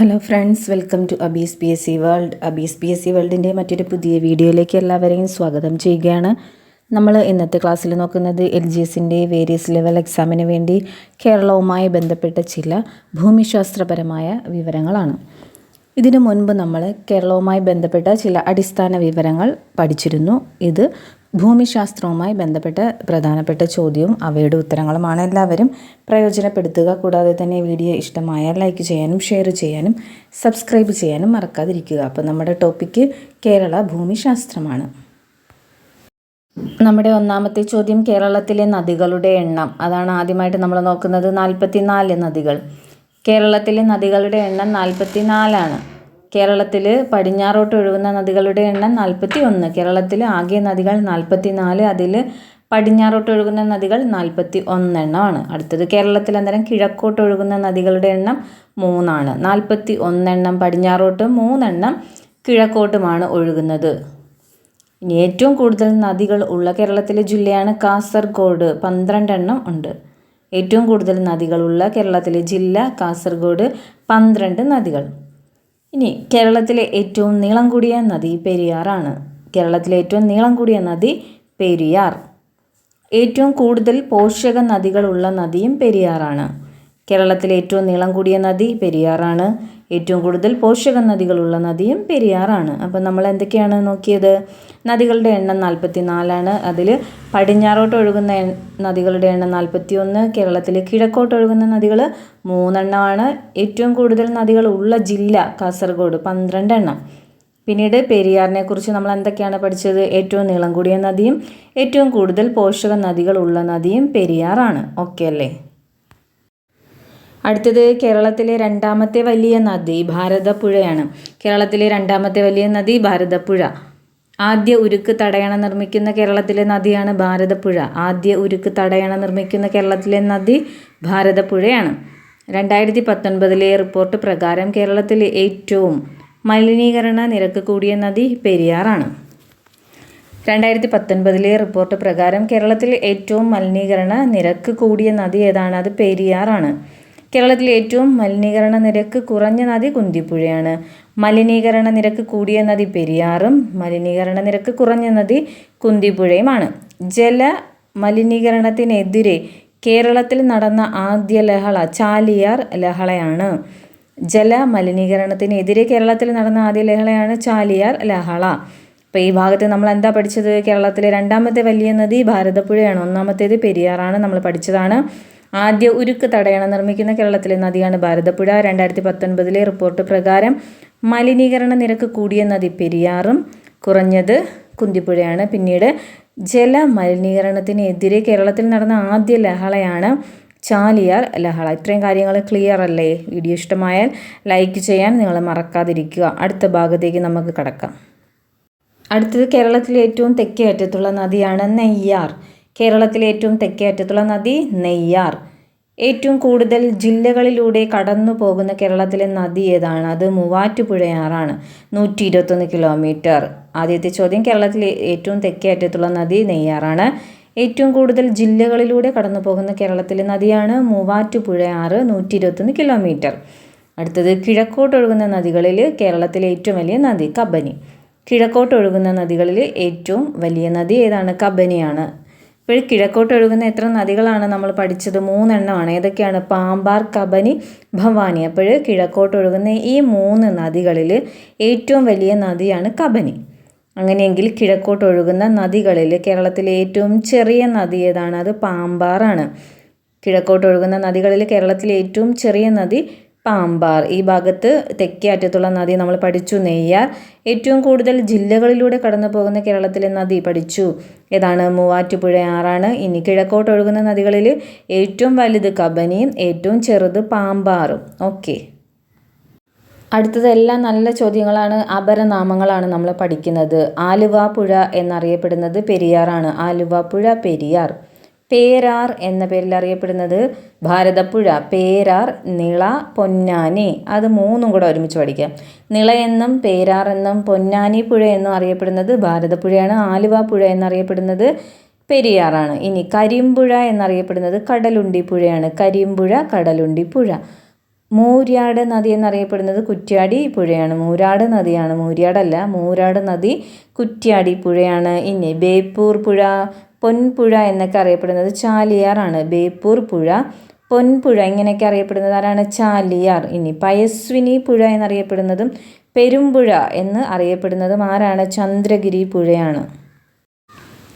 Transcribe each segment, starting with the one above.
Hello friends welcome to അബീസ് P S C world അബീസ് P S C വേൾഡിന്റെ മറ്റൊരു പുതിയ വീഡിയോയിലേക്ക് എല്ലാവരെയും സ്വാഗതം ചെയ്യുകയാണ്. നമ്മൾ ഇന്നത്തെ ക്ലാസ്സിൽ നോക്കുന്നത് എൽ ജി എസിന്റെ വേരിയസ് ലെവൽ എക്സാമിന് വേണ്ടി കേരളവുമായി ബന്ധപ്പെട്ട ചില ഭൂമിശാസ്ത്രപരമായ വിവരങ്ങളാണ്. ഇതിനു മുൻപ് നമ്മൾ കേരളവുമായി ബന്ധപ്പെട്ട ചില അടിസ്ഥാന വിവരങ്ങൾ പഠിച്ചിരുന്നു. ഇത് ഭൂമിശാസ്ത്രവുമായി ബന്ധപ്പെട്ട പ്രധാനപ്പെട്ട ചോദ്യവും അവയുടെ ഉത്തരങ്ങളുമാണ്. എല്ലാവരും പ്രയോജനപ്പെടുത്തുക. കൂടാതെ തന്നെ വീഡിയോ ഇഷ്ടമായാൽ ലൈക്ക് ചെയ്യാനും ഷെയർ ചെയ്യാനും സബ്സ്ക്രൈബ് ചെയ്യാനും മറക്കാതിരിക്കുക. അപ്പോൾ നമ്മുടെ ടോപ്പിക്ക് കേരള ഭൂമിശാസ്ത്രമാണ്. നമ്മുടെ ഒന്നാമത്തെ ചോദ്യം കേരളത്തിലെ നദികളുടെ എണ്ണം. അതാണ് ആദ്യമായിട്ട് നമ്മൾ നോക്കുന്നത്. നാൽപ്പത്തിനാല് നദികൾ. കേരളത്തിലെ നദികളുടെ എണ്ണം നാൽപ്പത്തിനാലാണ്. കേരളത്തിൽ പടിഞ്ഞാറോട്ട് ഒഴുകുന്ന നദികളുടെ എണ്ണം നാൽപ്പത്തി ഒന്ന് കേരളത്തിൽ ആകെ നദികൾ നാൽപ്പത്തി നാല് അതിൽ പടിഞ്ഞാറോട്ട് ഒഴുകുന്ന നദികൾ നാൽപ്പത്തി ഒന്നെണ്ണമാണ് അടുത്തത് കേരളത്തിൽ അന്നേരം കിഴക്കോട്ട് ഒഴുകുന്ന നദികളുടെ എണ്ണം മൂന്നാണ്. നാൽപ്പത്തി ഒന്നെണ്ണം പടിഞ്ഞാറോട്ട് മൂന്നെണ്ണം കിഴക്കോട്ടുമാണ് ഒഴുകുന്നത്. ഇനി ഏറ്റവും കൂടുതൽ നദികൾ ഉള്ള കേരളത്തിലെ ജില്ലയാണ് കാസർഗോഡ്. പന്ത്രണ്ടെണ്ണം ഉണ്ട്. ഏറ്റവും കൂടുതൽ നദികളുള്ള കേരളത്തിലെ ജില്ല കാസർഗോഡ്. പന്ത്രണ്ട് നദികൾ. ഇനി കേരളത്തിലെ ഏറ്റവും നീളം കൂടിയ നദി പെരിയാറാണ്. കേരളത്തിലെ ഏറ്റവും നീളം കൂടിയ നദി പെരിയാർ. ഏറ്റവും കൂടുതൽ പോഷക നദികളുള്ള നദിയും പെരിയാറാണ്. കേരളത്തിലെ ഏറ്റവും നീളം കൂടിയ നദി പെരിയാറാണ്. ഏറ്റവും കൂടുതൽ പോഷക നദികളുള്ള നദിയും പെരിയാറാണ്. അപ്പം നമ്മൾ എന്തൊക്കെയാണ് നോക്കിയത്? നദികളുടെ എണ്ണം നാൽപ്പത്തി നാലാണ് അതിൽ പടിഞ്ഞാറോട്ട് ഒഴുകുന്ന നദികളുടെ എണ്ണം നാൽപ്പത്തി ഒന്ന് കേരളത്തിൽ കിഴക്കോട്ട് ഒഴുകുന്ന നദികൾ മൂന്നെണ്ണമാണ്. ഏറ്റവും കൂടുതൽ നദികൾ ഉള്ള ജില്ല കാസർഗോഡ് പന്ത്രണ്ട് എണ്ണം പിന്നീട് പെരിയാറിനെ കുറിച്ച് നമ്മൾ എന്തൊക്കെയാണ് പഠിച്ചത്? ഏറ്റവും നീളം കൂടിയ നദിയും ഏറ്റവും കൂടുതൽ പോഷക നദികളുള്ള നദിയും പെരിയാറാണ്. ഓക്കെ അല്ലേ? അടുത്തത് കേരളത്തിലെ രണ്ടാമത്തെ വലിയ നദി ഭാരതപ്പുഴയാണ്. കേരളത്തിലെ രണ്ടാമത്തെ വലിയ നദി ഭാരതപ്പുഴ. ആദ്യ ഉരുക്ക് തടയണ നിർമ്മിക്കുന്ന കേരളത്തിലെ നദിയാണ് ഭാരതപ്പുഴ. ആദ്യ ഉരുക്ക് തടയണ നിർമ്മിക്കുന്ന കേരളത്തിലെ നദി ഭാരതപ്പുഴയാണ്. രണ്ടായിരത്തി പത്തൊൻപതിലെ റിപ്പോർട്ട് പ്രകാരം കേരളത്തിലെ ഏറ്റവും മലിനീകരണ നിരക്ക് കൂടിയ നദി പെരിയാറാണ്. രണ്ടായിരത്തി പത്തൊൻപതിലെ റിപ്പോർട്ട് പ്രകാരം കേരളത്തിലെ ഏറ്റവും മലിനീകരണ നിരക്ക് കൂടിയ നദി ഏതാണ്? അത് പെരിയാറാണ്. കേരളത്തിലെ ഏറ്റവും മലിനീകരണ നിരക്ക് കുറഞ്ഞ നദി കുന്തിപ്പുഴയാണ്. മലിനീകരണ നിരക്ക് കൂടിയ നദി പെരിയാറും മലിനീകരണ നിരക്ക് കുറഞ്ഞ നദി കുന്തിപ്പുഴയുമാണ്. ജല മലിനീകരണത്തിനെതിരെ കേരളത്തിൽ നടന്ന ആദ്യ ലഹള ചാലിയാർ ലഹളയാണ്. ജല മലിനീകരണത്തിനെതിരെ കേരളത്തിൽ നടന്ന ആദ്യ ലഹളയാണ് ചാലിയാർ ലഹള. അപ്പോൾ ഈ ഭാഗത്ത് നമ്മൾ എന്താ പഠിച്ചത്? കേരളത്തിലെ രണ്ടാമത്തെ വലിയ നദി ഭാരതപ്പുഴയാണ്. ഒന്നാമത്തേത് പെരിയാറാണ് നമ്മൾ പഠിച്ചതാണ്. ആദ്യ ഉരുക്ക് തടയണ നിർമ്മിക്കുന്ന കേരളത്തിലെ നദിയാണ് ഭാരതപ്പുഴ. രണ്ടായിരത്തി പത്തൊൻപതിലെ റിപ്പോർട്ട് പ്രകാരം മലിനീകരണ നിരക്ക് കൂടിയ നദി പെരിയാറും കുറഞ്ഞത് കുന്തിപ്പുഴയാണ്. പിന്നീട് ജല മലിനീകരണത്തിനെതിരെ കേരളത്തിൽ നടന്ന ആദ്യ ലഹളയാണ് ചാലിയാർ ലഹള. ഇത്രയും കാര്യങ്ങൾ ക്ലിയർ അല്ലേ? വീഡിയോ ഇഷ്ടമായാൽ ലൈക്ക് ചെയ്യാൻ നിങ്ങൾ മറക്കാതിരിക്കുക. അടുത്ത ഭാഗത്തേക്ക് നമുക്ക് കടക്കാം. അടുത്തത് കേരളത്തിലെ ഏറ്റവും തെക്കേ അറ്റത്തുള്ള നദിയാണ് നെയ്യാർ. കേരളത്തിലെ ഏറ്റവും തെക്കേ അറ്റത്തുള്ള നദി നെയ്യാർ. ഏറ്റവും കൂടുതൽ ജില്ലകളിലൂടെ കടന്നു പോകുന്ന കേരളത്തിലെ നദി ഏതാണ്? അത് മൂവാറ്റുപുഴയാറാണ് നൂറ്റി ഇരുപത്തൊന്ന് കിലോമീറ്റർ. ആദ്യത്തെ ചോദ്യം കേരളത്തിലെ ഏറ്റവും തെക്കേ അറ്റത്തുള്ള നദി നെയ്യാറാണ്. ഏറ്റവും കൂടുതൽ ജില്ലകളിലൂടെ കടന്നു പോകുന്ന കേരളത്തിലെ നദിയാണ് മൂവാറ്റുപുഴയാറ് നൂറ്റി ഇരുപത്തൊന്ന് കിലോമീറ്റർ. അടുത്തത് കിഴക്കോട്ടൊഴുകുന്ന നദികളിൽ കേരളത്തിലെ ഏറ്റവും വലിയ നദി കബനി. കിഴക്കോട്ടൊഴുകുന്ന നദികളിൽ ഏറ്റവും വലിയ നദി ഏതാണ്? കബനിയാണ്. ഇപ്പോൾ കിഴക്കോട്ട് ഒഴുകുന്ന എത്ര നദികളാണ് നമ്മൾ പഠിച്ചത്? മൂന്നെണ്ണമാണ്. ഏതൊക്കെയാണ്? പാമ്പാർ കബനി ഭവാനി. അപ്പോൾ കിഴക്കോട്ട് ഒഴുകുന്ന ഈ മൂന്ന് നദികളിൽ ഏറ്റവും വലിയ നദിയാണ് കബനി. അങ്ങനെയെങ്കിൽ കിഴക്കോട്ട് ഒഴുകുന്ന നദികളിൽ കേരളത്തിലെ ഏറ്റവും ചെറിയ നദി ഏതാണ്? അത് പാമ്പാറാണ്. കിഴക്കോട്ട് ഒഴുകുന്ന നദികളിൽ കേരളത്തിലെ ഏറ്റവും ചെറിയ നദി പാമ്പാർ. ഈ ഭാഗത്ത് തെക്കേ അറ്റത്തുള്ള നദി നമ്മൾ പഠിച്ചു നെയ്യാർ. ഏറ്റവും കൂടുതൽ ജില്ലകളിലൂടെ കടന്നു പോകുന്ന കേരളത്തിലെ നദി പഠിച്ചു. ഏതാണ്? മൂവാറ്റുപുഴയാറാണ് ഇനി കിഴക്കോട്ട് ഒഴുകുന്ന നദികളിൽ ഏറ്റവും വലുത് കബനിയും ഏറ്റവും ചെറുത് പാമ്പാറും. ഓക്കെ. അടുത്തതെല്ലാം നല്ല ചോദ്യങ്ങളാണ് അപരനാമങ്ങളാണ് നമ്മൾ പഠിക്കുന്നത്. ആലുവ പുഴ എന്നറിയപ്പെടുന്നത് പെരിയാറാണ്. ആലുവ പുഴ പെരിയാർ. പേരാർ എന്ന പേരിൽ അറിയപ്പെടുന്നത് ഭാരതപ്പുഴ പേരാർ നിള പൊന്നാനി. അത് മൂന്നും കൂടെ ഒരുമിച്ച് പഠിക്കാം. നിള എന്നും പേരാർ എന്നും പൊന്നാനി പുഴ എന്നും അറിയപ്പെടുന്നത് ഭാരതപ്പുഴയാണ്. ആലുവ പുഴ എന്നറിയപ്പെടുന്നത് പെരിയാറാണ്. ഇനി കരിമ്പുഴ എന്നറിയപ്പെടുന്നത് കടലുണ്ടി പുഴയാണ്. കരിമ്പുഴ കടലുണ്ടി പുഴ. മൂര്യാട് നദി എന്നറിയപ്പെടുന്നത് കുറ്റ്യാടി പുഴയാണ്. മൂരാട് നദിയാണ്. മൂര്യാടല്ല മൂരാട് നദി കുറ്റ്യാടി പുഴയാണ്. ഇനി ബേപ്പൂർ പുഴ പൊൻപുഴ എന്നൊക്കെ അറിയപ്പെടുന്നത് ചാലിയാറാണ് ബേപ്പൂർ പുഴ പൊൻപുഴ ഇങ്ങനെയൊക്കെ അറിയപ്പെടുന്നത് ആരാണ്? ചാലിയാർ. ഇനി പയസ്വിനി പുഴ എന്നറിയപ്പെടുന്നതും പെരുമ്പുഴ എന്ന് അറിയപ്പെടുന്നതും ആരാണ്? ചന്ദ്രഗിരി പുഴയാണ്.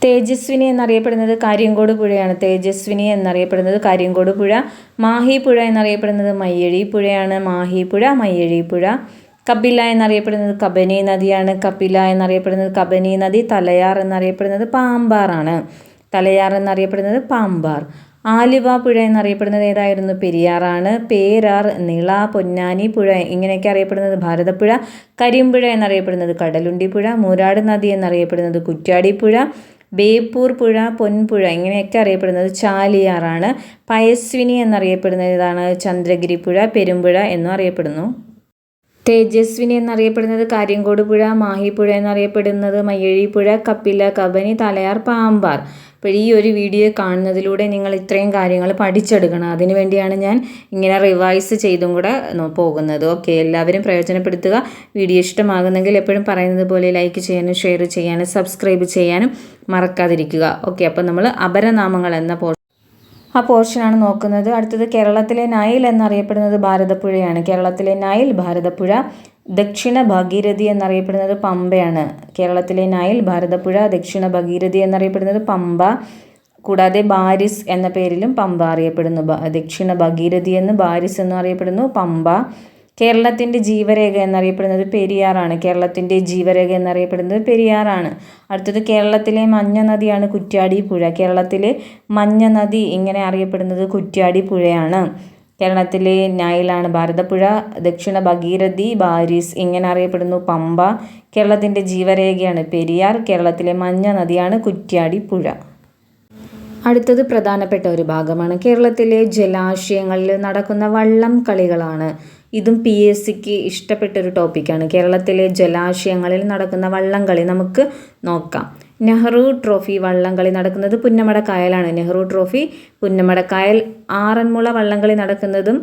തേജസ്വിനി എന്നറിയപ്പെടുന്നത് കാര്യങ്കോട് പുഴയാണ്. തേജസ്വിനി എന്നറിയപ്പെടുന്നത് കാര്യങ്കോട് പുഴ മാഹി പുഴ എന്നറിയപ്പെടുന്നത് മയ്യഴി പുഴയാണ്. മാഹി പുഴ മയ്യഴി പുഴ. കപില എന്നറിയപ്പെടുന്നത് കബനി നദിയാണ്. കപില എന്നറിയപ്പെടുന്നത് കബനി നദി തലയാർ എന്നറിയപ്പെടുന്നത് പാമ്പാറാണ്. തലയാർ എന്നറിയപ്പെടുന്നത് പാമ്പാർ. ആലുവ പുഴ എന്നറിയപ്പെടുന്നത് ഏതായിരുന്നു? പെരിയാറാണ്. പേരാർ നിള പൊന്നാനി പുഴ ഇങ്ങനെയൊക്കെ അറിയപ്പെടുന്നത് ഭാരതപ്പുഴ. കരിമ്പുഴ എന്നറിയപ്പെടുന്നത് കടലുണ്ടി പുഴ മൂരാട് നദി എന്നറിയപ്പെടുന്നത് കുറ്റ്യാടി പുഴ ബേപ്പൂർ പുഴ പൊൻപുഴ ഇങ്ങനെയൊക്കെ അറിയപ്പെടുന്നത് ചാലിയാറാണ്. പയസ്വിനി എന്നറിയപ്പെടുന്നത് ഇതാണ് ചന്ദ്രഗിരി പുഴ പെരുമ്പുഴ എന്നും അറിയപ്പെടുന്നു. തേജസ്വിനി എന്നറിയപ്പെടുന്നത് കാര്യങ്കോട് പുഴ മാഹിപ്പുഴ എന്നറിയപ്പെടുന്നത് മയ്യഴി പുഴ കപ്പില കബനി തലയാർ പാമ്പാർ. അപ്പോൾ ഈ ഒരു വീഡിയോ കാണുന്നതിലൂടെ നിങ്ങൾ ഇത്രയും കാര്യങ്ങൾ പഠിച്ചെടുക്കണം. അതിനു വേണ്ടിയാണ് ഞാൻ ഇങ്ങനെ റിവൈസ് ചെയ്തും കൂടെ പോകുന്നത്. ഓക്കെ എല്ലാവരും പ്രയോജനപ്പെടുത്തുക. വീഡിയോ ഇഷ്ടമാകുന്നെങ്കിൽ എപ്പോഴും പറയുന്നത് പോലെ ലൈക്ക് ചെയ്യാനും ഷെയർ ചെയ്യാനും സബ്സ്ക്രൈബ് ചെയ്യാനും മറക്കാതിരിക്കുക. ഓക്കെ അപ്പോൾ നമ്മൾ അപരനാമങ്ങൾ എന്ന പോർഷൻ ആ പോർഷനാണ് നോക്കുന്നത്. അടുത്തത് കേരളത്തിലെ നൈൽ എന്നറിയപ്പെടുന്നത് ഭാരതപ്പുഴയാണ്. കേരളത്തിലെ നൈൽ ഭാരതപ്പുഴ ദക്ഷിണ ഭഗീരഥി എന്നറിയപ്പെടുന്നത് പമ്പയാണ്. കേരളത്തിലെ നൈൽ ഭാരതപ്പുഴ ദക്ഷിണ ഭഗീരഥി എന്നറിയപ്പെടുന്നത് പമ്പ. കൂടാതെ ബാരിസ് എന്ന പേരിലും പമ്പ അറിയപ്പെടുന്നു. ദക്ഷിണ ഭഗീരഥി എന്ന് ബാരിസ് എന്നും അറിയപ്പെടുന്നു. പമ്പ. കേരളത്തിന്റെ ജീവരേഖ എന്നറിയപ്പെടുന്നത് പെരിയാറാണ്. കേരളത്തിന്റെ ജീവരേഖ എന്നറിയപ്പെടുന്നത് പെരിയാറാണ്. അടുത്തത് കേരളത്തിലെ മഞ്ഞ നദിയാണ് കുറ്റ്യാടി പുഴ. കേരളത്തിലെ മഞ്ഞ നദി ഇങ്ങനെ അറിയപ്പെടുന്നത് കുറ്റ്യാടി പുഴയാണ്. കേരളത്തിലെ നൈലാണ് ഭാരതപ്പുഴ ദക്ഷിണ ഭഗീരഥി ബാരിസ് ഇങ്ങനെ അറിയപ്പെടുന്നു പമ്പ. കേരളത്തിന്റെ ജീവരേഖയാണ് പെരിയാർ. കേരളത്തിലെ മഞ്ഞ നദിയാണ് കുറ്റ്യാടി പുഴ. അടുത്തത് പ്രധാനപ്പെട്ട ഒരു ഭാഗമാണ്. കേരളത്തിലെ ജലാശയങ്ങളിൽ നടക്കുന്ന വള്ളം കളികളാണ്. ഇതും പി എസ് സിക്ക് ഇഷ്ടപ്പെട്ടൊരു ടോപ്പിക്കാണ് കേരളത്തിലെ ജലാശയങ്ങളിൽ നടക്കുന്ന വള്ളംകളി നമുക്ക് നോക്കാം. നെഹ്റു ട്രോഫി വള്ളംകളി നടക്കുന്നത് പുന്നമട കായലാണ് നെഹ്റു ട്രോഫി പുന്നമട കായൽ ആറന്മുള വള്ളംകളി നടക്കുന്നതും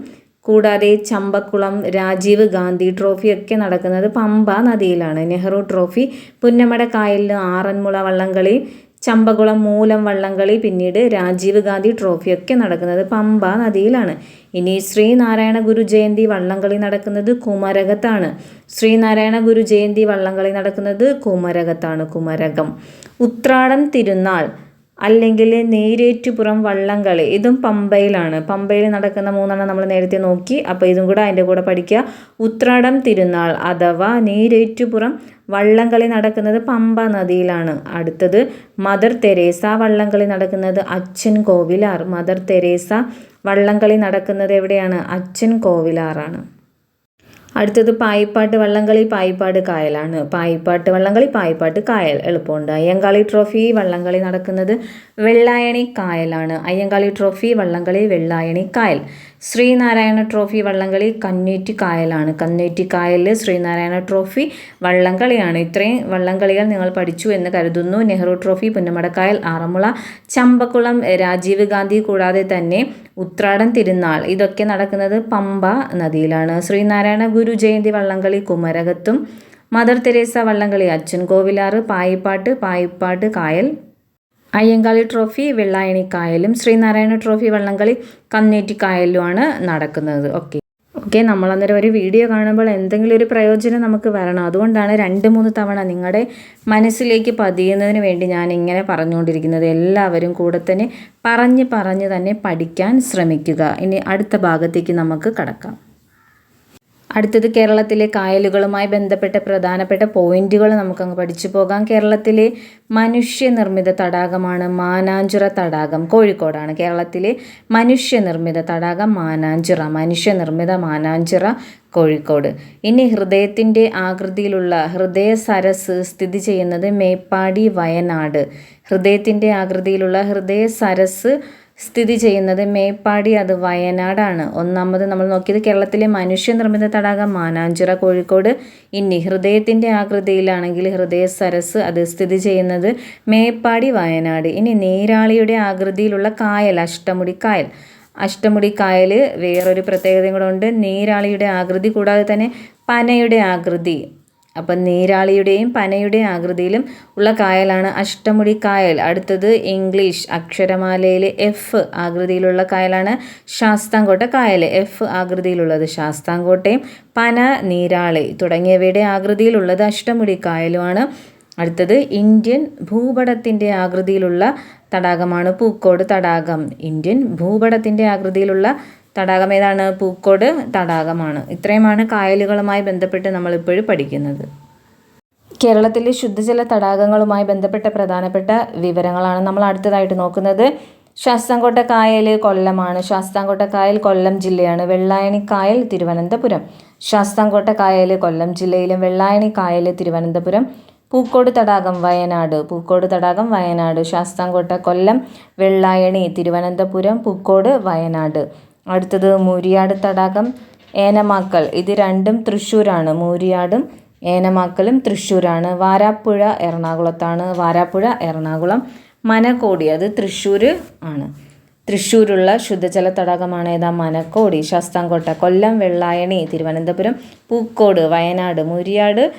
കൂടാതെ ചമ്പക്കുളം രാജീവ് ഗാന്ധി ട്രോഫി ഒക്കെ നടക്കുന്നത് പമ്പ നദിയിലാണ്. നെഹ്റു ട്രോഫി പുന്നമട കായലിൽ ആറന്മുള വള്ളംകളി ചമ്പകുളം മൂലം വള്ളംകളി പിന്നീട് രാജീവ് ഗാന്ധി ട്രോഫിയൊക്കെ നടക്കുന്നത് പമ്പ നദിയിലാണ്. ഇനി ശ്രീനാരായണ ഗുരു ജയന്തി വള്ളംകളി നടക്കുന്നത് കുമരകത്താണ്. ശ്രീനാരായണ ഗുരു ജയന്തി വള്ളംകളി നടക്കുന്നത് കുമരകത്താണ് കുമരകം. ഉത്രാടം തിരുനാൾ അല്ലെങ്കിൽ നേരേറ്റുപുറം വള്ളംകളി. ഇതും പമ്പയിലാണ്. പമ്പയിൽ നടക്കുന്ന മൂന്നെണ്ണം നമ്മൾ നേരത്തെ നോക്കി. അപ്പോൾ ഇതും കൂടെ അതിന്റെ കൂടെ പഠിക്കുക. ഉത്രാടം തിരുനാൾ അഥവാ നേരേറ്റുപുറം വള്ളംകളി നടക്കുന്നത് പമ്പ നദിയിലാണ്. അടുത്തത് മദർ തെരേസ വള്ളംകളി നടക്കുന്നത് അച്ഛൻ കോവിലാർ. മദർ തെരേസ വള്ളംകളി നടക്കുന്നത് എവിടെയാണ്? അച്ഛൻ കോവിലാറാണ്. അടുത്തത് പായിപ്പാട്ട് വള്ളംകളി പായിപ്പാട് കായലാണ്. പായിപ്പാട്ട് വള്ളംകളി പായിപ്പാട്ട് കായൽ. എളുപ്പമുണ്ട്. അയ്യങ്കാളി ട്രോഫി വള്ളംകളി നടക്കുന്നത് വെള്ളായണി കായലാണ്. അയ്യങ്കാളി ട്രോഫി വള്ളംകളി വെള്ളായണി കായൽ. ശ്രീനാരായണ ട്രോഫി വള്ളംകളി കന്നേറ്റി കായലാണ്. കന്നേറ്റി കായലിൽ ശ്രീനാരായണ ട്രോഫി വള്ളംകളിയാണ്. ഇത്രയും വള്ളംകളികൾ നിങ്ങൾ പഠിച്ചു എന്ന് കരുതുന്നു. നെഹ്റു ട്രോഫി പുന്നമടക്കായൽ ആറന്മുള ചമ്പക്കുളം രാജീവ് ഗാന്ധി കൂടാതെ തന്നെ ഉത്രാടൻ തിരുനാൾ. ഇതൊക്കെ നടക്കുന്നത് പമ്പ നദിയിലാണ്. ശ്രീനാരായണ ഗുരു ജയന്തി വള്ളംകളി കുമരകത്തും മദർ തെരേസ വള്ളംകളി അച്ഛൻ കോവിലാറ് പായിപ്പാട്ട് പായിപ്പാട്ട് കായൽ അയ്യങ്കാളി ട്രോഫി വെള്ളായണിക്കായലും ശ്രീനാരായണ ട്രോഫി വള്ളംകളി കന്നേറ്റിക്കായലുമാണ് നടക്കുന്നത്. ഓക്കെ. ഓക്കെ നമ്മൾ അന്നേരം ഒരു വീഡിയോ കാണുമ്പോൾ എന്തെങ്കിലും ഒരു പ്രയോജനം നമുക്ക് വരണം. അതുകൊണ്ടാണ് രണ്ട് മൂന്ന് തവണ നിങ്ങളുടെ മനസ്സിലേക്ക് പതിയുന്നതിന് വേണ്ടി ഞാൻ ഇങ്ങനെ പറഞ്ഞുകൊണ്ടിരിക്കുന്നത്. എല്ലാവരും കൂടെ തന്നെ പറഞ്ഞ് പറഞ്ഞ് തന്നെ പഠിക്കാൻ ശ്രമിക്കുക. ഇനി അടുത്ത ഭാഗത്തേക്ക് നമുക്ക് കടക്കാം. അടുത്തത് കേരളത്തിലെ കായലുകളുമായി ബന്ധപ്പെട്ട പ്രധാനപ്പെട്ട പോയിന്റുകൾ നമുക്കങ്ങ് പഠിച്ചു പോകാം. കേരളത്തിലെ മനുഷ്യനിർമ്മിത തടാകമാണ് മാനാഞ്ചിറ തടാകം. കോഴിക്കോടാണ് കേരളത്തിലെ മനുഷ്യനിർമ്മിത തടാകം മാനാഞ്ചിറ. മനുഷ്യനിർമ്മിത മാനാഞ്ചിറ കോഴിക്കോട്. ഇനി ഹൃദയത്തിന്റെ ആകൃതിയിലുള്ള ഹൃദയ സരസ് സ്ഥിതി ചെയ്യുന്നത് മേപ്പാടി വയനാട്. ഹൃദയത്തിന്റെ ആകൃതിയിലുള്ള ഹൃദയ സരസ് സ്ഥിതി ചെയ്യുന്നത് മേപ്പാടി അത് വയനാടാണ്. ഒന്നാമത് നമ്മൾ നോക്കിയത് കേരളത്തിലെ മനുഷ്യനിർമ്മിത തടാകം മാനാഞ്ചിറ കോഴിക്കോട്. ഇനി ഹൃദയത്തിന്റെ ആകൃതിയിലാണെങ്കിൽ ഹൃദയ സരസ് അത് സ്ഥിതി ചെയ്യുന്നത് മേപ്പാടി വയനാട്. ഇനി നീരാളിയുടെ ആകൃതിയിലുള്ള കായൽ അഷ്ടമുടി കായൽ. അഷ്ടമുടി കായൽ വേറൊരു പ്രത്യേകതയും കൂടെ ഉണ്ട്. നീരാളിയുടെ ആകൃതി കൂടാതെ തന്നെ പനയുടെ ആകൃതി. അപ്പം നീരാളിയുടെയും പനയുടെയും ആകൃതിയിലും ഉള്ള കായലാണ് അഷ്ടമുടി കായൽ. അടുത്തത് ഇംഗ്ലീഷ് അക്ഷരമാലയിലെ എഫ് ആകൃതിയിലുള്ള കായലാണ് ശാസ്താംകോട്ട കായൽ. എഫ് ആകൃതിയിലുള്ളത് ശാസ്താംകോട്ടയും പന നീരാളി തുടങ്ങിയവയുടെ ആകൃതിയിലുള്ളത് അഷ്ടമുടി കായലുമാണ്. അടുത്തത് ഇന്ത്യൻ ഭൂപടത്തിന്റെ ആകൃതിയിലുള്ള തടാകമാണ് പൂക്കോട് തടാകം. ഇന്ത്യൻ ഭൂപടത്തിന്റെ ആകൃതിയിലുള്ള തടാകം ഏതാണ്? പൂക്കോട് തടാകമാണ്. ഇത്രയുമാണ് കായലുകളുമായി ബന്ധപ്പെട്ട് നമ്മളിപ്പോഴും പഠിക്കുന്നത്. കേരളത്തിലെ ശുദ്ധജല തടാകങ്ങളുമായി ബന്ധപ്പെട്ട പ്രധാനപ്പെട്ട വിവരങ്ങളാണ് നമ്മൾ അടുത്തതായിട്ട് നോക്കുന്നത്. ശാസ്താംകോട്ട കായൽ കൊല്ലമാണ്. ശാസ്താംകോട്ട കായൽ കൊല്ലം ജില്ലയാണ്. വെള്ളായണി കായൽ തിരുവനന്തപുരം. ശാസ്താംകോട്ട കായൽ കൊല്ലം ജില്ലയിലും വെള്ളായണി കായൽ തിരുവനന്തപുരം. പൂക്കോട് തടാകം വയനാട്. പൂക്കോട് തടാകം വയനാട്. ശാസ്താംകോട്ട കൊല്ലം വെള്ളായണി തിരുവനന്തപുരം. പൂക്കോട് വയനാട്. അടുത്തത് മൂരിയാട് തടാകം ഏനമാക്കൽ. ഇത് രണ്ടും തൃശ്ശൂരാണ്. മൂരിയാടും ഏനമാക്കലും തൃശ്ശൂരാണ്. വാരാപ്പുഴ എറണാകുളത്താണ്. വാരാപ്പുഴ എറണാകുളം മനക്കോടി. അത് തൃശ്ശൂർ ആണ്. തൃശ്ശൂരുള്ള ശുദ്ധജല തടാകമാണ് ഏതാ? മനക്കോടി ശാസ്താംകോട്ട കൊല്ലം വെള്ളായണി തിരുവനന്തപുരം പൂക്കോട് വയനാട്. മുരിയാട്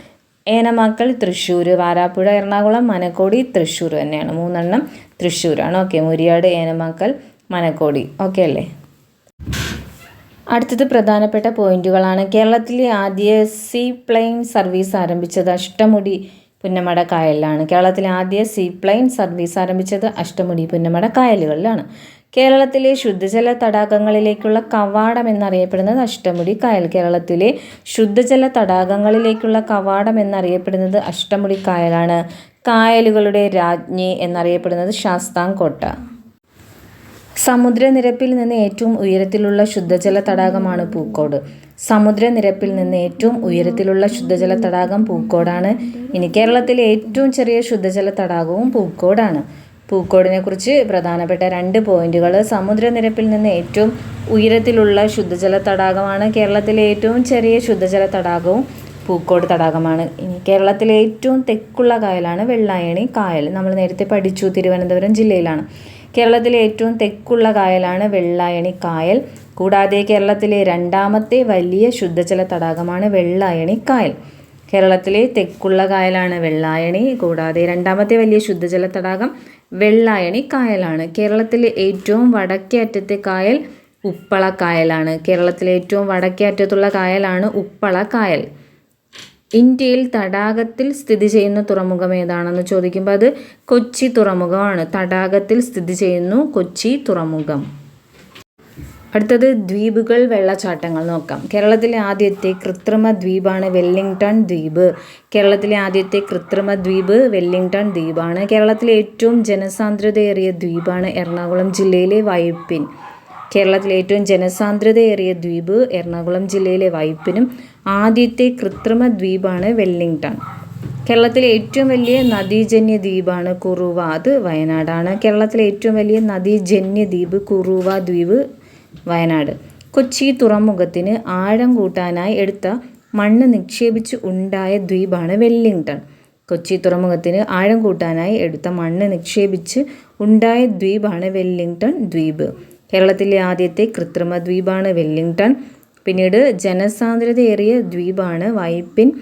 ഏനമാക്കൽ തൃശ്ശൂർ വാരാപ്പുഴ എറണാകുളം മനക്കോടി തൃശ്ശൂർ തന്നെയാണ്. മൂന്നെണ്ണം തൃശ്ശൂരാണ്. ഓക്കെ. മുരിയാട് ഏനമാക്കൽ മനക്കോടി. ഓക്കെ അല്ലേ? അടുത്തത് പ്രധാനപ്പെട്ട പോയിന്റുകളാണ്. കേരളത്തിലെ ആദ്യ സീ പ്ലെയിൻ സർവീസ് ആരംഭിച്ചത് അഷ്ടമുടി പുന്നമട കായലിലാണ്. കേരളത്തിലെ ആദ്യ സീ പ്ലെയിൻ സർവീസ് ആരംഭിച്ചത് അഷ്ടമുടി പുന്നമട കായലുകളിലാണ്. കേരളത്തിലെ ശുദ്ധജല തടാകങ്ങളിലേക്കുള്ള കവാടം എന്നറിയപ്പെടുന്നത് അഷ്ടമുടി കായൽ. കേരളത്തിലെ ശുദ്ധജല തടാകങ്ങളിലേക്കുള്ള കവാടം എന്നറിയപ്പെടുന്നത് അഷ്ടമുടി കായലാണ്. കായലുകളുടെ രാജ്ഞി എന്നറിയപ്പെടുന്നത് ശാസ്താംകോട്ട. സമുദ്രനിരപ്പിൽ നിന്ന് ഏറ്റവും ഉയരത്തിലുള്ള ശുദ്ധജല തടാകമാണ് പൂക്കോട്. സമുദ്രനിരപ്പിൽ നിന്ന് ഏറ്റവും ഉയരത്തിലുള്ള ശുദ്ധജല തടാകം പൂക്കോടാണ്. ഇനി കേരളത്തിലെ ഏറ്റവും ചെറിയ ശുദ്ധജല തടാകവും പൂക്കോടാണ്. പൂക്കോടിനെ കുറിച്ച് പ്രധാനപ്പെട്ട രണ്ട് പോയിന്റുകൾ സമുദ്രനിരപ്പിൽ നിന്ന് ഏറ്റവും ഉയരത്തിലുള്ള ശുദ്ധജല തടാകമാണ്. കേരളത്തിലെ ഏറ്റവും ചെറിയ ശുദ്ധജല തടാകവും പൂക്കോട് തടാകമാണ്. ഇനി കേരളത്തിലെ ഏറ്റവും തെക്കുള്ള കായലാണ് വെള്ളായണി കായൽ. നമ്മൾ നേരത്തെ പഠിച്ചു തിരുവനന്തപുരം ജില്ലയിലാണ്. കേരളത്തിലെ ഏറ്റവും തെക്കുള്ള കായലാണ് വെള്ളായണി കായൽ. കൂടാതെ കേരളത്തിലെ രണ്ടാമത്തെ വലിയ ശുദ്ധജല തടാകമാണ് വെള്ളായണി കായൽ. കേരളത്തിലെ തെക്കുള്ള കായലാണ് വെള്ളായണി കൂടാതെ രണ്ടാമത്തെ വലിയ ശുദ്ധജല തടാകം വെള്ളായണി കായലാണ്. കേരളത്തിലെ ഏറ്റവും വടക്കേ അറ്റത്തെ കായൽ ഉപ്പള കായലാണ്. കേരളത്തിലെ ഏറ്റവും വടക്കേ അറ്റത്തുള്ള കായലാണ് ഉപ്പള കായൽ. ഇന്ത്യയിൽ തടാകത്തിൽ സ്ഥിതി ചെയ്യുന്ന തുറമുഖം ഏതാണെന്ന് ചോദിക്കുമ്പോൾ അത് കൊച്ചി തുറമുഖമാണ്. തടാകത്തിൽ സ്ഥിതി ചെയ്യുന്നു കൊച്ചി തുറമുഖം. അടുത്തത് ദ്വീപുകൾ വെള്ളച്ചാട്ടങ്ങൾ നോക്കാം. കേരളത്തിലെ ആദ്യത്തെ കൃത്രിമ ദ്വീപാണ് വെല്ലിംഗ്ടൺ ദ്വീപ്. കേരളത്തിലെ ആദ്യത്തെ കൃത്രിമ ദ്വീപ് വെല്ലിംഗ്ടൺ ദ്വീപാണ്. കേരളത്തിലെ ഏറ്റവും ജനസാന്ദ്രതയേറിയ ദ്വീപാണ് എറണാകുളം ജില്ലയിലെ വൈപ്പിൻ. കേരളത്തിലെ ഏറ്റവും ജനസാന്ദ്രതയേറിയ ദ്വീപ് എറണാകുളം ജില്ലയിലെ വൈപ്പിനും ആദ്യത്തെ കൃത്രിമ ദ്വീപാണ് വെല്ലിംഗ്ടൺ. കേരളത്തിലെ ഏറ്റവും വലിയ നദീജന്യ ദ്വീപാണ് കുറുവ. അത് വയനാടാണ്. കേരളത്തിലെ ഏറ്റവും വലിയ നദീജന്യ ദ്വീപ് കുറുവ ദ്വീപ് വയനാട്. കൊച്ചി തുറമുഖത്തിന് ആഴം കൂട്ടാനായി എടുത്ത മണ്ണ് നിക്ഷേപിച്ച് ഉണ്ടായ ദ്വീപാണ് വെല്ലിംഗ്ടൺ. കൊച്ചി തുറമുഖത്തിന് ആഴം കൂട്ടാനായി എടുത്ത മണ്ണ് നിക്ഷേപിച്ച് ഉണ്ടായ ദ്വീപാണ് വെല്ലിംഗ്ടൺ ദ്വീപ്. കേരളത്തിലെ ആദ്യത്തെ കൃത്രിമ ദ്വീപാണ് വെല്ലിംഗ്ടൺ പിന്നീട് ജനസാന്ദ്രതയേറിയ ദ്വീപാണ് വൈപ്പിൻ.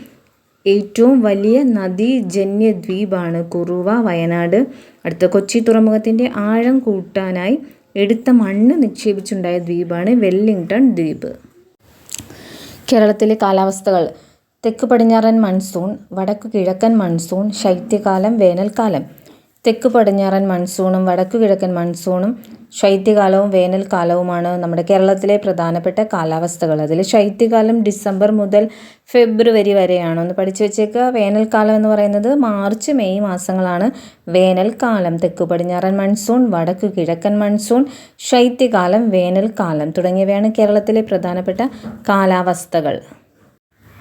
ഏറ്റവും വലിയ നദീജന്യ ദ്വീപാണ് കുറുവ വയനാട്. അടുത്ത കൊച്ചി തുറമുഖത്തിന്റെ ആഴം കൂട്ടാനായി എടുത്ത മണ്ണ് നിക്ഷേപിച്ചുണ്ടായ ദ്വീപാണ് വെല്ലിംഗ്ടൺ ദ്വീപ്. കേരളത്തിലെ കാലാവസ്ഥകൾ. തെക്ക് പടിഞ്ഞാറൻ മൺസൂൺ വടക്കു കിഴക്കൻ മൺസൂൺ ശൈത്യകാലം വേനൽക്കാലം. തെക്ക് പടിഞ്ഞാറൻ മൺസൂണും വടക്കു കിഴക്കൻ മൺസൂണും ശൈത്യകാലവും വേനൽക്കാലവുമാണ് നമ്മുടെ കേരളത്തിലെ പ്രധാനപ്പെട്ട കാലാവസ്ഥകൾ. അതിൽ ശൈത്യകാലം ഡിസംബർ മുതൽ ഫെബ്രുവരി വരെയാണ്. ഒന്ന് പഠിച്ചു വെച്ചേക്കുക. വേനൽക്കാലം എന്ന് പറയുന്നത് മാർച്ച് മെയ് മാസങ്ങളാണ് വേനൽക്കാലം. തെക്ക് പടിഞ്ഞാറൻ മൺസൂൺ വടക്കു കിഴക്കൻ മൺസൂൺ ശൈത്യകാലം വേനൽക്കാലം തുടങ്ങിയവയാണ് കേരളത്തിലെ പ്രധാനപ്പെട്ട കാലാവസ്ഥകൾ.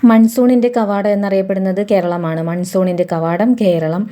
മൺസൂണിന്റെ കവാടം എന്നറിയപ്പെടുന്നത് കേരളമാണ്. മൺസൂണിന്റെ കവാടം കേരളം.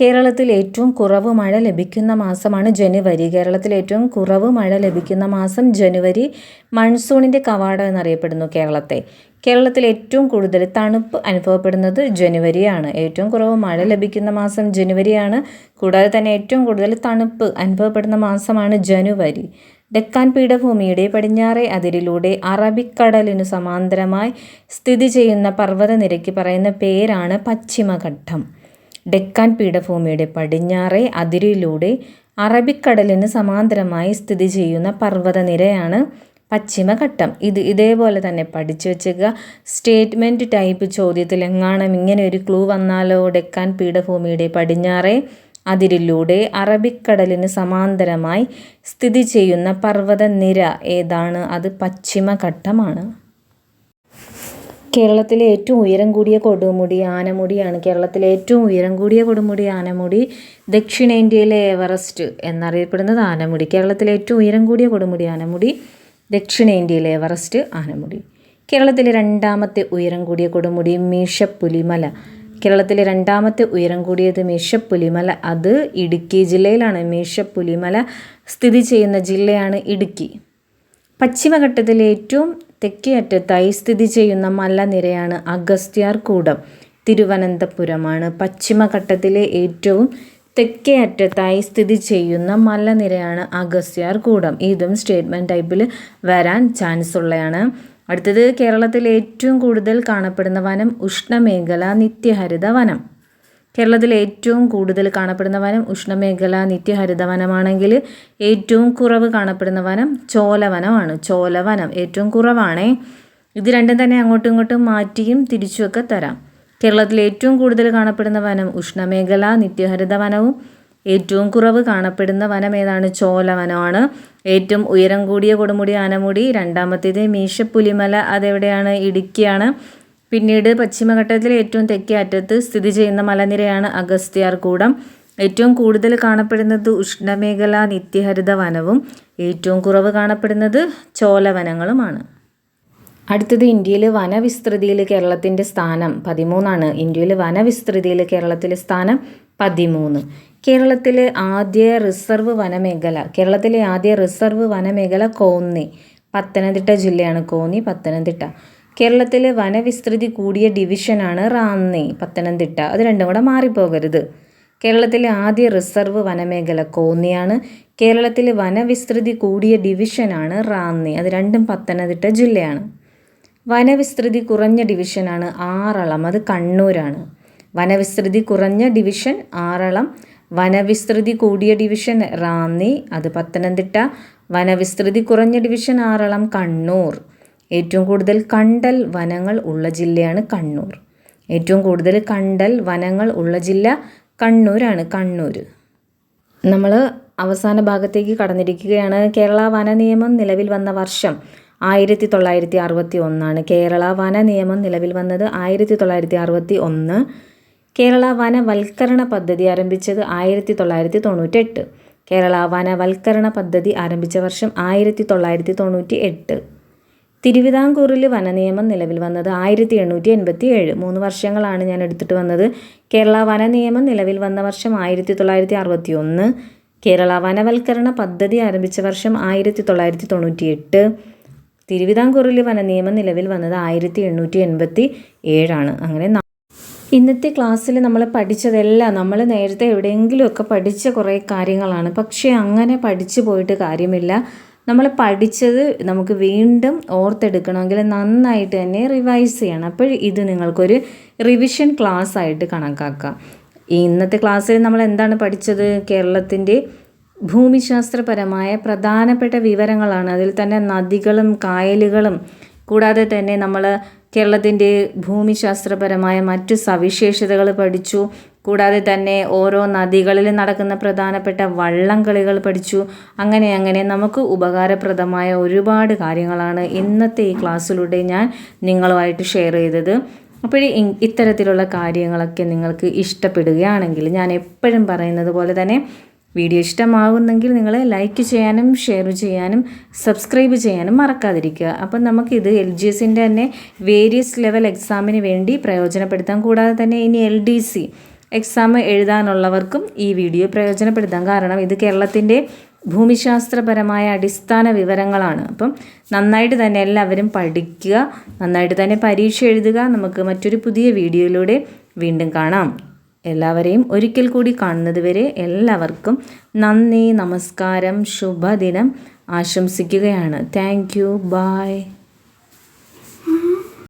കേരളത്തിൽ ഏറ്റവും കുറവ് മഴ ലഭിക്കുന്ന മാസമാണ് ജനുവരി. കേരളത്തിൽ ഏറ്റവും കുറവ് മഴ ലഭിക്കുന്ന മാസം ജനുവരി. മൺസൂണിന്റെ കവാടം എന്നറിയപ്പെടുന്നു കേരളത്തെ. കേരളത്തിൽ ഏറ്റവും കൂടുതൽ തണുപ്പ് അനുഭവപ്പെടുന്നത് ജനുവരിയാണ്. ഏറ്റവും കുറവ് മഴ ലഭിക്കുന്ന മാസം ജനുവരിയാണ്. കൂടാതെ തന്നെ ഏറ്റവും കൂടുതൽ തണുപ്പ് അനുഭവപ്പെടുന്ന മാസമാണ് ജനുവരി. ഡെക്കാൻ പീഠഭൂമിയുടെ പടിഞ്ഞാറേ അതിരിലൂടെ അറബിക്കടലിനു സമാന്തരമായി സ്ഥിതി ചെയ്യുന്ന പർവതനിരയ്ക്ക് പറയുന്ന പേരാണ് പശ്ചിമഘട്ടം. ഡെക്കാൻ പീഠഭൂമിയുടെ പടിഞ്ഞാറേ അതിരിലൂടെ അറബിക്കടലിന് സമാന്തരമായി സ്ഥിതി ചെയ്യുന്ന പർവതനിരയാണ് പശ്ചിമഘട്ടം. ഇത് ഇതേപോലെ തന്നെ പഠിച്ചു വെച്ചേക്കുക. സ്റ്റേറ്റ്മെന്റ് ടൈപ്പ് ചോദ്യത്തിൽ എങ്ങാനും ഇങ്ങനെ ഒരു ക്ലൂ വന്നാലോ ഡെക്കാൻ പീഠഭൂമിയുടെ പടിഞ്ഞാറേ അതിരിലൂടെ അറബിക്കടലിന് സമാന്തരമായി സ്ഥിതി ചെയ്യുന്ന പർവതനിര ഏതാണ്? അത് പശ്ചിമഘട്ടമാണ്. കേരളത്തിലെ ഏറ്റവും ഉയരം കൂടിയ കൊടുമുടി ആനമുടിയാണ് കേരളത്തിലെ ഏറ്റവും ഉയരം കൂടിയ കൊടുമുടി ആനമുടി ദക്ഷിണേന്ത്യയിലെ എവറസ്റ്റ് എന്നറിയപ്പെടുന്നത് ആനമുടി. കേരളത്തിലെ ഏറ്റവും ഉയരം കൂടിയ കൊടുമുടി ആനമുടി ദക്ഷിണേന്ത്യയിലെ എവറസ്റ്റ് ആനമുടി. കേരളത്തിലെ രണ്ടാമത്തെ ഉയരം കൂടിയ കൊടുമുടി മീശപ്പുലിമല. കേരളത്തിലെ രണ്ടാമത്തെ ഉയരം കൂടിയത് മീശപ്പുലിമല. അത് ഇടുക്കി ജില്ലയിലാണ്. മീശപ്പുലിമല സ്ഥിതി ചെയ്യുന്ന ജില്ലയാണ് ഇടുക്കി. പശ്ചിമഘട്ടത്തിലെ ഏറ്റവും തെക്കേ അറ്റത്തായി സ്ഥിതി ചെയ്യുന്ന മലനിരയാണ് അഗസ്ത്യാർ കൂടം. തിരുവനന്തപുരമാണ് പശ്ചിമഘട്ടത്തിലെ ഏറ്റവും തെക്കേ അറ്റത്തായി സ്ഥിതി ചെയ്യുന്ന മലനിരയാണ് അഗസ്ത്യാർ കൂടം. ഇതും സ്റ്റേറ്റ്മെന്റ് ടൈപ്പിൽ വരാൻ ചാൻസ് ഉള്ളതാണ് അടുത്തത് കേരളത്തിൽ ഏറ്റവും കൂടുതൽ കാണപ്പെടുന്ന വനം ഉഷ്ണമേഖല നിത്യഹരിത വനം. കേരളത്തിൽ ഏറ്റവും കൂടുതൽ കാണപ്പെടുന്ന വനം ഉഷ്ണമേഖല നിത്യഹരിത വനമാണെങ്കിൽ ഏറ്റവും കുറവ് കാണപ്പെടുന്ന വനം ചോലവനമാണ്. ചോലവനം ഏറ്റവും കുറവാണേ. ഇത് രണ്ടും തന്നെ അങ്ങോട്ടും ഇങ്ങോട്ടും മാറ്റിയും തിരിച്ചുമൊക്കെ തരാം. കേരളത്തിൽ ഏറ്റവും കൂടുതൽ കാണപ്പെടുന്ന വനം ഉഷ്ണമേഖല നിത്യഹരിത വനവും ഏറ്റവും കുറവ് കാണപ്പെടുന്ന വനം ഏതാണ്? ചോലവനമാണ്. ഏറ്റവും ഉയരം കൂടിയ കൊടുമുടി ആനമുടി രണ്ടാമത്തേത് മീശപ്പുലിമല അതെവിടെയാണ്? ഇടുക്കിയാണ്. പിന്നീട് പശ്ചിമഘട്ടത്തിലെ ഏറ്റവും തെക്കേ അറ്റത്ത് സ്ഥിതി ചെയ്യുന്ന മലനിരയാണ് അഗസ്ത്യാർകൂടം. ഏറ്റവും കൂടുതൽ കാണപ്പെടുന്നത് ഉഷ്ണമേഖല നിത്യഹരിത വനവും ഏറ്റവും കുറവ് കാണപ്പെടുന്നത് ചോലവനങ്ങളുമാണ്. അടുത്തത് ഇന്ത്യയിൽ വനവിസ്തൃതിയിൽ കേരളത്തിന്റെ സ്ഥാനം പതിമൂന്നാണ്. ഇന്ത്യയിൽ വനവിസ്തൃതിയിൽ കേരളത്തിലെ സ്ഥാനം പതിമൂന്ന്. കേരളത്തിലെ ആദ്യ റിസർവ് വനമേഖല കേരളത്തിലെ ആദ്യ റിസർവ് വനമേഖല കോന്നി പത്തനംതിട്ട ജില്ലയാണ് കോന്നി പത്തനംതിട്ട. കേരളത്തിലെ വനവിസ്തൃതി കൂടിയ ഡിവിഷനാണ് റാന്നി പത്തനംതിട്ട. അത് രണ്ടും കൂടെ മാറിപ്പോകരുത്. കേരളത്തിലെ ആദ്യ റിസർവ് വനമേഖല കോന്നിയാണ്. കേരളത്തിലെ വനവിസ്തൃതി കൂടിയ ഡിവിഷനാണ് റാന്നി അത് രണ്ടും പത്തനംതിട്ട ജില്ലയാണ്. വനവിസ്തൃതി കുറഞ്ഞ ഡിവിഷനാണ് ആറളം. അത് കണ്ണൂരാണ്. വനവിസ്തൃതി കുറഞ്ഞ ഡിവിഷൻ ആറളം. വനവിസ്തൃതി കൂടിയ ഡിവിഷൻ റാന്നി അത് പത്തനംതിട്ട. വനവിസ്തൃതി കുറഞ്ഞ ഡിവിഷൻ ആറളം കണ്ണൂർ. ഏറ്റവും കൂടുതൽ കണ്ടൽ വനങ്ങൾ ഉള്ള ജില്ലയാണ് കണ്ണൂർ. ഏറ്റവും കൂടുതൽ കണ്ടൽ വനങ്ങൾ ഉള്ള ജില്ല കണ്ണൂരാണ് കണ്ണൂർ. നമ്മൾ അവസാന ഭാഗത്തേക്ക് കടന്നിരിക്കുകയാണ്. കേരള വന നിയമം നിലവിൽ വന്ന വർഷം ആയിരത്തി തൊള്ളായിരത്തി അറുപത്തി ഒന്നാണ് കേരള വന നിയമം നിലവിൽ വന്നത് ആയിരത്തി തൊള്ളായിരത്തി അറുപത്തി ഒന്ന് കേരള വനവൽക്കരണ പദ്ധതി ആരംഭിച്ചത് ആയിരത്തി തൊള്ളായിരത്തി തൊണ്ണൂറ്റെട്ട് കേരള വനവൽക്കരണ പദ്ധതി ആരംഭിച്ച വർഷം ആയിരത്തി തൊള്ളായിരത്തി തൊണ്ണൂറ്റി എട്ട് തിരുവിതാംകൂറിൽ വനനിയമം നിലവിൽ വന്നത് ആയിരത്തി എണ്ണൂറ്റി എൺപത്തി ഏഴ് മൂന്ന് വർഷങ്ങളാണ് ഞാൻ എടുത്തിട്ട് വന്നത്. കേരള വനനിയമം നിലവിൽ വന്ന വർഷം ആയിരത്തി തൊള്ളായിരത്തി അറുപത്തി ഒന്ന് കേരള വനവൽക്കരണ പദ്ധതി ആരംഭിച്ച വർഷം ആയിരത്തി തൊള്ളായിരത്തി തൊണ്ണൂറ്റി എട്ട് തിരുവിതാംകൂറിൽ വനനിയമം നിലവിൽ വന്നത് ആയിരത്തി എണ്ണൂറ്റി എൺപത്തി ഏഴാണ് അങ്ങനെ ഇന്നത്തെ ക്ലാസ്സിൽ നമ്മൾ പഠിച്ചതെല്ലാം നമ്മൾ നേരത്തെ എവിടെയെങ്കിലുമൊക്കെ പഠിച്ച കുറേ കാര്യങ്ങളാണ്. പക്ഷേ അങ്ങനെ പഠിച്ചു പോയിട്ട് കാര്യമില്ല. നമ്മൾ പഠിച്ചത് നമുക്ക് വീണ്ടും ഓർത്തെടുക്കണമെങ്കിൽ നന്നായിട്ട് തന്നെ റിവൈസ് ചെയ്യണം. അപ്പോൾ ഇത് നിങ്ങൾക്കൊരു റിവിഷൻ ക്ലാസ് ആയിട്ട് കണക്കാക്കാം. ഇന്നത്തെ ക്ലാസ്സിൽ നമ്മൾ എന്താണ് പഠിച്ചത്? കേരളത്തിന്റെ ഭൂമിശാസ്ത്രപരമായ പ്രധാനപ്പെട്ട വിവരങ്ങളാണ്. അതിൽ തന്നെ നദികളും കായലുകളും കൂടാതെ തന്നെ നമ്മൾ കേരളത്തിന്റെ ഭൂമിശാസ്ത്രപരമായ മറ്റു സവിശേഷതകൾ പഠിച്ചു. കൂടാതെ തന്നെ ഓരോ നദികളിൽ നടക്കുന്ന പ്രധാനപ്പെട്ട വള്ളം കളികൾ പഠിച്ചു. അങ്ങനെ അങ്ങനെ നമുക്ക് ഉപകാരപ്രദമായ ഒരുപാട് കാര്യങ്ങളാണ് ഇന്നത്തെ ഈ ക്ലാസ്സിലൂടെ ഞാൻ നിങ്ങളുമായിട്ട് ഷെയർ ചെയ്തത്. അപ്പോൾ ഇത്തരത്തിലുള്ള കാര്യങ്ങളൊക്കെ നിങ്ങൾക്ക് ഇഷ്ടപ്പെടുകയാണെങ്കിൽ ഞാൻ എപ്പോഴും പറയുന്നത് പോലെ തന്നെ വീഡിയോ ഇഷ്ടമാകുന്നെങ്കിൽ നിങ്ങൾ ലൈക്ക് ചെയ്യാനും ഷെയർ ചെയ്യാനും സബ്സ്ക്രൈബ് ചെയ്യാനും മറക്കാതിരിക്കുക. അപ്പം നമുക്കിത് എൽ ജി എസിന്റെ തന്നെ വേരിയസ് ലെവൽ എക്സാമിന് വേണ്ടി പ്രയോജനപ്പെടുത്താം കൂടാതെ തന്നെ ഇനി എൽ ഡി സി എക്സാം എഴുതാനുള്ളവർക്കും ഈ വീഡിയോ പ്രയോജനപ്പെടുത്താം കാരണം ഇത് കേരളത്തിന്റെ ഭൂമിശാസ്ത്രപരമായ അടിസ്ഥാന വിവരങ്ങളാണ്. അപ്പം നന്നായിട്ട് തന്നെ എല്ലാവരും പഠിക്കുക നന്നായിട്ട് തന്നെ പരീക്ഷ എഴുതുക. നമുക്ക് മറ്റൊരു പുതിയ വീഡിയോയിലൂടെ വീണ്ടും കാണാം. എല്ലാവരെയും ഒരിക്കൽ കൂടി കാണുന്നത് വരെ എല്ലാവർക്കും നന്ദി നമസ്കാരം ശുഭദിനം ആശംസിക്കുകയാണ്. Thank you bye